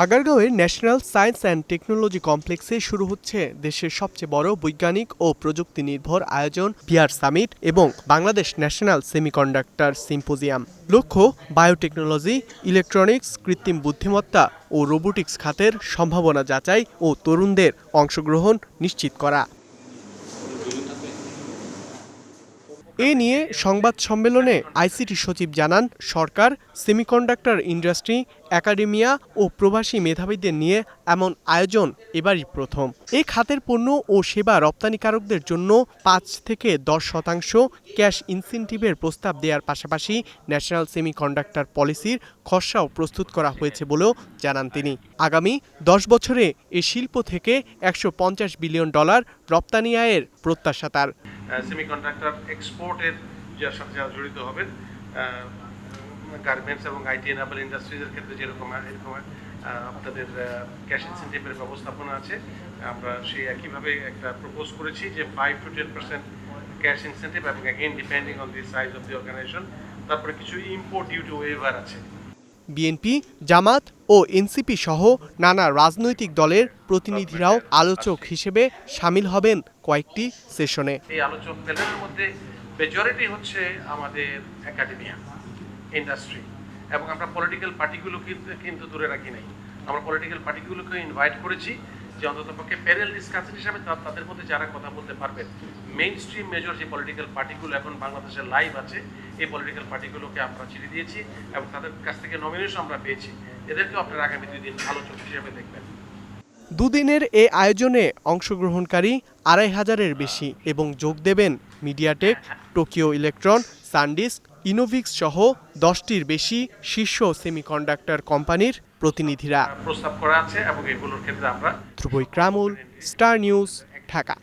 আগারগাঁওয়ের national science and technology কমপ্লেক্সে শুরু হচ্ছে দেশের সবচেয়ে বড় বৈজ্ঞানিক ও প্রযুক্তি নির্ভর আয়োজন বিআর সামিট এবং বাংলাদেশ ন্যাশনাল সেমিকন্ডাক্টর সিম্পোজিয়াম। লক্ষ্য, বায়োটেকনোলজি, ইলেকট্রনিক্স, কৃত্রিম বুদ্ধিমত্তা ও রোবোটিক্স খাতের সম্ভাবনা যাচাই ও তরুণদের অংশগ্রহণ নিশ্চিত করা। এ নিয়ে সংবাদ সম্মেলনে আইসিটি সচিব জানান, সরকার, সেমিকন্ডাক্টর ইন্ডাস্ট্রি, একাডেমিয়া ও প্রবাসী মেধাবীদের নিয়ে এমন আয়োজন এবারই প্রথম। এই খাতের পণ্য ও সেবা রপ্তানিকারকদের জন্য পাঁচ থেকে দশ শতাংশ ক্যাশ ইনসেন্টিভের প্রস্তাব দেওয়ার পাশাপাশি ন্যাশনাল সেমিকন্ডাক্টর পলিসির খসড়াও প্রস্তুত করা হয়েছে বলেও জানান তিনি। আগামী দশ বছরে এ শিল্প থেকে একশো পঞ্চাশ বিলিয়ন ডলার রপ্তানি আয়ের প্রত্যাশা তার। সেমিকন্ডাক্টর এক্সপোর্টের যার সাথে যারা জড়িত হবেন গার্মেন্টস এবং আইটি এনাবল ইন্ডাস্ট্রিজের ক্ষেত্রে যেরকম, এরকম আপনাদের ক্যাশ ইনসেন্টিভের ব্যবস্থাপনা আছে, আমরা সেই একইভাবে একটা প্রপোজ করেছি যে five to ten percent cash incentive এবং again depending on the size of the organisation তারপরে কিছু ইম্পোর্ট ডিউটি ওয়েভার আছে। বিএনপি, জামাত ও এনসিপি সহ নানা রাজনৈতিক দলের প্রতিনিধিরাও আলোচক হিসেবে সামিল হবেন কয়েকটি সেশনে। এই আলোচক প্যানেলের মধ্যে মেজরিটি হচ্ছে আমাদের একাডেমিয়া ইন্ডাস্ট্রি এবং আমরা পলিটিক্যাল পার্টিগুলো কিন্তু দূরে রাখি নাই। আমরা পলিটিক্যাল পার্টিগুলোকে ইনভাইট করেছি। যে অন্তত পক্ষে প্যানেল ডিসকাশন হিসাবে তাদের মধ্যে যারা কথা বলতে পারবেন মেইন স্ট্রিম মেজর যে পলিটিক্যাল পার্টিগুলো এখন বাংলাদেশের লাইভ আছে, এই পলিটিক্যাল পার্টিগুলোকে আমরা চিঠি দিয়েছি এবং তাদের কাছ থেকে নমিনেশন আমরা পেয়েছি। এদেরকেও আপনারা আগামী দুই দিন আলোচক হিসেবে দেখবেন। দুদিনের এ আয়োজনে অংশগ্রহণকারী আড়াই হাজারের বেশি এবং যোগ দেবেন MediaTek Tokyo Electron SanDisk Enovix সহ দশটির বেশি শীর্ষ সেমিকন্ডাক্টর কোম্পানির প্রতিনিধিরা। প্রস্তাব করা আছে এবং এগুলোর ক্ষেত্রে আমরা ধ্রুবই ক্রামুল স্টার নিউজ ঢাকা।